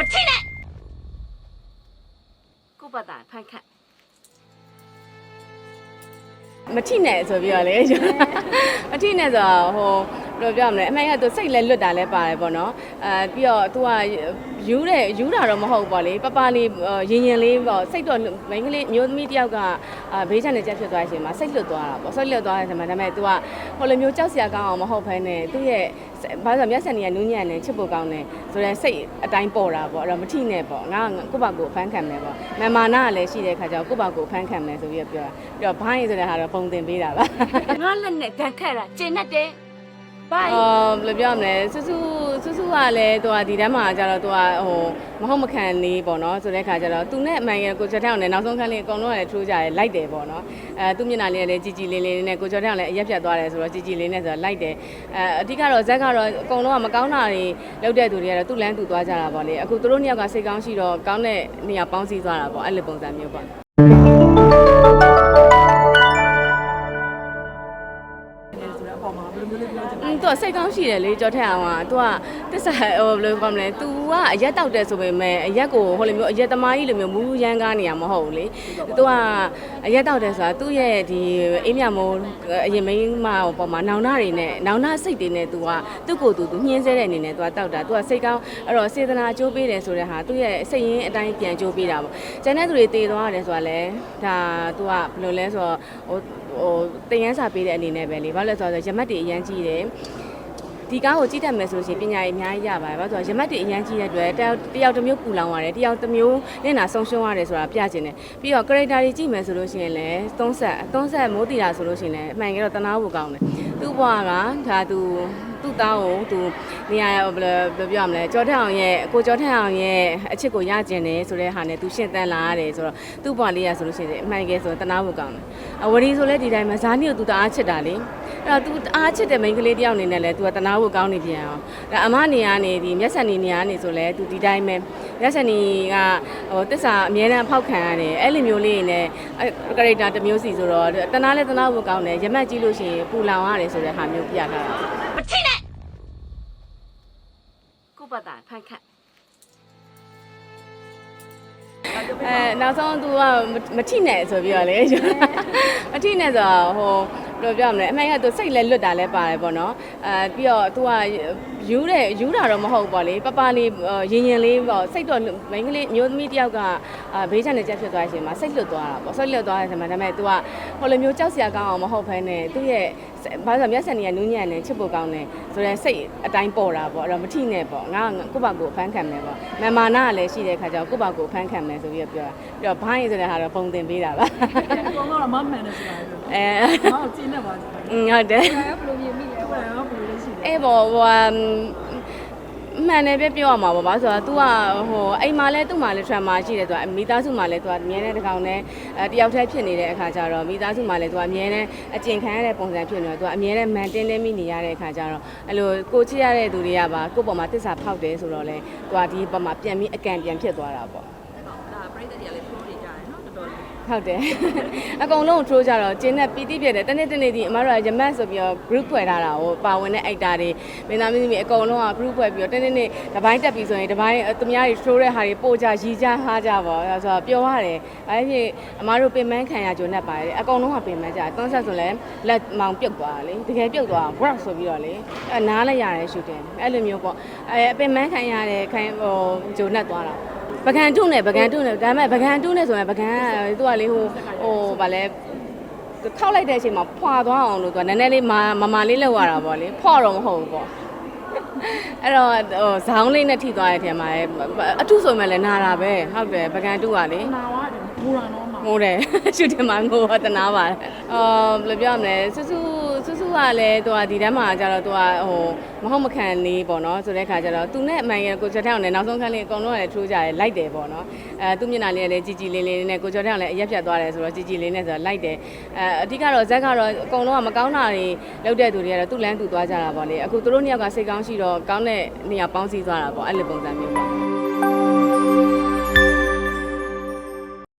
မထိနဲ့ကိုပတ်တာဖန်ခတ်မထိနဲ့ဆိုပြီးတော့လေမထိနဲ့ဆိုတော့ဟို ဘယ်လိုပြောမလဲအမှန်ကသူစိတ်လည်းလွတ်တာလည်းပါတယ်ပေါ့နော်အဲပြီးတော့ तू ကယူတဲ့ယူတာတော့မဟုတ်ဘူးပေါ့လေပပလေးရင်ရင်လေးပေါ့စိတ်တော့မိန်းကလေးမျိုးသမီးတယောက်ကအာဘေးချန်နေချက်ဖြစ်သွားရှင်မှာစိတ်လွတ်သွားတာပေါ့စိတ်လွတ်သွားတဲ့အချိန်မှာဒါပေမဲ့ तू ကဟိုလိုမျိုးကြောက်စရာကောင်းအောင်မဟုတ်ဘဲနဲ့သူ့ရဲ့ဘာလို့လဲမျက်စံနေကနူးညံ့နေချစ်ဖို့ကောင်းတယ်ဆိုတော့စိတ်အတိုင်းပေါ်တာပေါ့အဲ့တော့မထိနဲ့ပေါ့ငါကိုယ့်ဘာကိုယ်ဖမ်းခံမယ်ပေါ့မမာနာကလည်းရှိတဲ့ခါကျတော့ကိုယ့်ဘာကိုယ်ဖမ်းခံမယ်ဆိုပြီးတော့ပြောတာပြီးတော့ဘိုင်းဆိုတဲ့ဟာတော့ပုံတင်ပေးတာပါငါလက်နဲ့ဒဏ်ခတ်တာကျင်တတ်တယ်ဘိုင် အာဘယ်လိုပြောမလဲစုစုစုစုကလည်းသူကဒီတန်းမှာကျတော့သူကဟိုမဟုတ်မခံလေးပေါ့နော်ဆိုတဲ့ခါကျတော့သူနဲ့အမှန်ကန်ကိုကျော်ထောင်နဲ့နောက်ဆုံးခန်းလေးအကုန်လုံးကလည်းထိုးကြတယ်လိုက်တယ်ပေါ့နော်အဲသူမျက်နှာလေးကလည်းကြည်ကြည်လင်းလင်းနဲ့ကိုကျော်ထောင်လည်းအရက်ပြတ်သွားတယ်ဆိုတော့ကြည်ကြည်လင်းနဲ့ဆိုတော့လိုက်တယ်အဲအဓိကတော့ဇက်ကတော့အကုန်လုံးကမကောင်းတာတွေလုပ်တဲ့သူတွေကတော့သူ့လမ်းသူသွားကြတာပေါ့လေအခုသူတို့နှစ်ယောက်ကစိတ်ကောင်းရှိတော့ကောင်းတဲ့နေရာပေါင်းစည်းသွားတာပေါ့အဲ့လိုပုံစံမျိုးပေါ့ ကစိတ်ကောင်းရှိတယ်လေကြောထက်အောင်ကသူကတစ္ဆာဟိုဘယ်လိုပြောမလဲ तू ကအရက်တောက်တယ်ဆိုပေမဲ့အရက်ကိုဟိုလိုမျိုးအရက်သမားကြီးလိုမျိုးမူးရမ်းကားနေရမဟုတ်ဘူးလေ तू ကအရက်တောက်တယ်ဆိုတာသူ့ရဲ့ဒီအေးမြမိုးအရင်မိန်းမပေါ်မှာနောင်နာတွေနဲ့နောင်နာစိတ်တွေနဲ့ तू ကသူ့ကိုယ်သူ तू ညှင်းဆဲတဲ့အနေနဲ့ तू ကတောက်တာ तू ကစိတ်ကောင်းအဲ့တော့စေတနာကြိုးပေးတယ်ဆိုတဲ့ဟာသူ့ရဲ့စိတ်ရင်းအတိုင်းပြန်ကြိုးပေးတာပေါ့ကျန်တဲ့သူတွေတည်သွားတယ်ဆိုတာလဲဒါ तू ကဘယ်လိုလဲဆိုတော့ဟို ဟိုတင်ရန်စာပေးတဲ့အနေနဲ့ပဲလေဘာလို့လဲဆိုတော့ရမတ်တွေအရန်ကြီးတယ်ဒီကားကိုကြည့်တတ်မယ်ဆိုလို့ရှိရင်ပညာရေးအများကြီးရပါတယ်။ဘာလို့လဲဆိုတော့ရမတ်တွေအရန်ကြီးတဲ့အတွက်တယောက်တယောက်တစ်မျိုးပူလောင်ရတယ်။တယောက်တစ်မျိုးနဲ့နာဆုံရှုံးရတယ်ဆိုတာပြချင်တယ်။ပြီးတော့ character တွေကြည့်မယ်ဆိုလို့ရှိရင်လည်းသုံးဆက်သုံးဆက်မိုးတီတာဆိုလို့ရှိရင်လည်းအမှန်ကတော့တနာဖို့ကောင်းတယ်။သူ့ဘဝကဒါသူ သူ့သားကိုသူနေရာဘယ်လိုပြောရမလဲကြောထက်အောင်ရဲ့ကိုကြောထက်အောင်ရဲ့အချစ်ကိုရကျင်တယ်ဆိုတဲ့ဟာနဲ့သူရှင်းတန်းလာရတယ်ဆိုတော့သူ့ဘွားလေးရဆိုလို့ရှိရင်အမှန်ကယ်ဆိုတနာဖို့ကောင်းတယ်အဝရီဆိုလဲဒီတိုင်းမှာဇာနီကိုသူတအားချစ်တာလေအဲ့တော့သူအားချစ်တဲ့မိန်းကလေးတယောက်အနေနဲ့လဲသူကတနာဖို့ကောင်းနေပြန်အောင်ဒါအမနေရနေဒီမျက်စံနေနေရနေဆိုလဲသူဒီတိုင်းပဲမျက်စံနေကဟိုတစ္ဆာအမြဲတမ်းဖောက်ခံရတယ်အဲ့လိုမျိုးလေးနေကရက်တာတစ်မျိုးစီဆိုတော့တနာလဲတနာဖို့ကောင်းတယ်ရမက်ကြည့်လို့ရှိရင်ပူလောင်ရတယ်ဆိုတဲ့ဟာမျိုးပြထားတာမထိနဲ့ ပတ်တာဖန်ခတ်အဲနောက်ဆုံးသူကမထိနဲ့ဆိုပြီးတော့လေမထိနဲ့ဆိုတော့ဟိုဘယ်လိုပြောမလဲအမှန်ကသူစိတ်လဲလွတ်တာလဲပါတယ်ပေါ့နော်အဲပြီးတော့သူကယူတဲ့ယူတာတော့မဟုတ်ပေါ့လေပပလေးရင်ရင်လေးပေါ့စိတ်တော့မိန်းကလေးမျိုးသမီးတယောက်ကဘေးချန်နေချက်ဖြစ်သွားရှင်မှာစိတ်လွတ်သွားတာပေါ့စိတ်လွတ်သွားတဲ့ဆံမှာဒါပေမဲ့သူက ဟိုလိုမျိုးကြောက်စရာကောင်းအောင်မဟုတ်ဘဲနဲ့သူ့ရဲ့ဘာလို့လဲမျက်စံနေကနူးညံ့နေချစ်ဖို့ကောင်းတယ်ဆိုတော့စိတ်အတိုင်းပေါ်တာပေါ့အဲ့တော့မထိနဲ့ပေါ့ငါကိုယ့်ဘာကိုယ်ဖမ်းခံမယ်ပေါ့မမာနာကလည်းရှိတဲ့ခါကျတော့ကိုယ့်ဘာကိုယ်ဖမ်းခံမယ်ဆိုပြီးတော့ပြောတာပြီးတော့ဘိုင်းဆိုတဲ့ဟာတော့ပုံတင်ပေးတာပါအကောင်ကတော့မမှန်တယ်ဆိုတာပဲအဲ။ဟောကျင်းနေပါကြတယ်อืมဟုတ်တယ်။ဘယ်လိုမြင်မိလဲ။ဟိုကဘယ်လိုလဲရှိလဲအေးပေါ့ဟိုအ မ်မှန်တယ်ပြပြောရမှာပေါ့ဗာဆိုတော့ तू ကဟိုအိမ်မှာလဲသူ့မှာလဲ trauma ရှိတယ်သူကမိသားစုမှာလဲ तू ကအမြဲတမ်းတစ်ကောင်နဲ့အဲတယောက်တည်းဖြစ်နေတဲ့အခါကျတော့မိသားစုမှာလဲ तू ကအမြဲတမ်းအကျင့်ခံရတဲ့ပုံစံဖြစ်နေတော့ तू ကအမြဲတမ်းမန်တင်းတင်းမိနေရတဲ့အခါကျတော့အဲ့လိုကိုချစ်ရတဲ့သူတွေကပါကိုယ့်ပေါ်မှာတစ္ဆာဖောက်တယ်ဆိုတော့လဲ तू ကဒီပေါ်မှာပြန်ပြီးအကန့်ပြန်ဖြစ်သွားတာပေါ့ ဟုတ်တယ်အကုန်လုံးထိုးကြတော့ကျင်းနဲ့ပီတိပြည့်တယ်တနေ့တနေ့ဒီအမတို့ကရမတ်ဆိုပြီးတော့ group ဖွဲ့ထားတာဟိုပါဝင်တဲ့ actor တွေမင်းသားမင်းသမီးအကုန်လုံးက group ဖွဲ့ပြီးတော့တနေ့နေ့တစ်ပိုင်းတက်ပြီးဆိုရင်တစ်ပိုင်းသူများတွေထိုးတဲ့ဟာတွေပို့ကြရီကြဟားကြပေါ့အဲဆိုတော့ပြောရတယ်အဲဖြစ်အမတို့ပင်မခံရကြုံနဲ့ပါတယ်အကုန်လုံးကပင်မကြတွန်းဆက်ဆိုလဲလက်မောင်ပြုတ်သွားတာလေတကယ်ပြုတ်သွား work ဆိုပြီးတော့လေအဲနားလည်းရတယ်ရှူတင်အဲ့လိုမျိုးပေါ့အဲပင်မခံရတဲ့ခိုင်ဟိုဂျုံနဲ့သွားတာ ပကံတုနဲ့ပကံတုနဲ့ဒါပေမဲ့ပကံတုနဲ့ဆိုရင်ပကံကသူကလေဟိုဟိုဗာလဲခောက်လိုက်တဲ့အချိန်မှာဖွာသွားအောင်လို့သူကနည်းနည်းလေးမမမလေးလောက်ရတာပေါ့လေဖွာတော့မဟုတ်ဘူးပေါ့အဲ့တော့ဟိုဇောင်းလေးနဲ့ထိသွားတဲ့ထဲမှာအထုဆိုမှလည်းနာတာပဲဟုတ်တယ်ပကံတုကလေ။နာဝါတယ်ဘူရာနော်မှာ ငိုးတယ်ရှူတင်မှာငိုတော့တနာပါတယ်အော်ဘယ်လိုပြောမလဲစွစုစွစုကလည်းသူကဒီတန်းမှာကျတော့သူကဟိုမဟုတ်မခံလေးပေါ့နော်ဆိုတဲ့ခါကျတော့သူနဲ့အမှန်ရကိုကျော်ထောင်နဲ့နောက်ဆုံးခန်းလေးအကုန်လုံးကလည်းထိုးကြတယ်လိုက်တယ်ပေါ့နော်အဲသူမျက်နှာလေးကလည်းကြည်ကြည်လေးလေးနဲ့ကိုကျော်ထောင်လည်းအရက်ပြတ်သွားတယ်ဆိုတော့ကြည်ကြည်လေးနဲ့ဆိုတော့လိုက်တယ်အဲအဓိကတော့ဇက်ကတော့အကုန်လုံးကမကောင်းတာတွေလုပ်တဲ့သူတွေကတော့သူ့လမ်းသူသွားကြတာပေါ့လေအခုသူတို့နှစ်ယောက်ကစိတ်ကောင်းရှိတော့ကောင်းတဲ့နေရာပေါင်းစည်းသွားတာပေါ့အဲ့လိုပုံစံမျိုးပေါ့